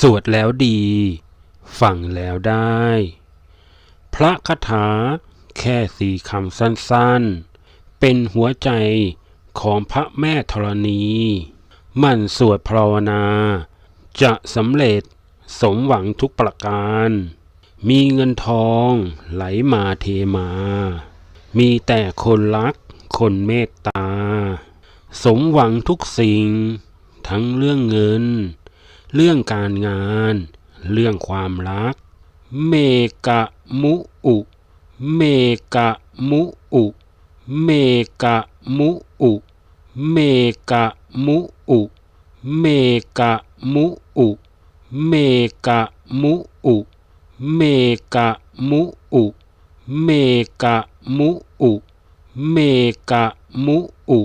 สวดแล้วดี ฟังแล้วได้ พระคาถาแค่สี่คำสั้นๆ เป็นหัวใจของพระแม่ธรณี มันสวดภาวนา จะสำเร็จสมหวังทุกประการ มีเงินทองไหลมาเทมา มีแต่คนรักคนเมตตา สมหวังทุกสิ่ง ทั้งเรื่องเงิน เรื่องการงาน เรื่องความรัก เมกะมุอุ เมกะมุอุ เมกะมุอุ เมกะมุอุ เมกะมุอุ เมกะมุอุ เมกะมุอุ เมกะมุอุ เมกะมุอุ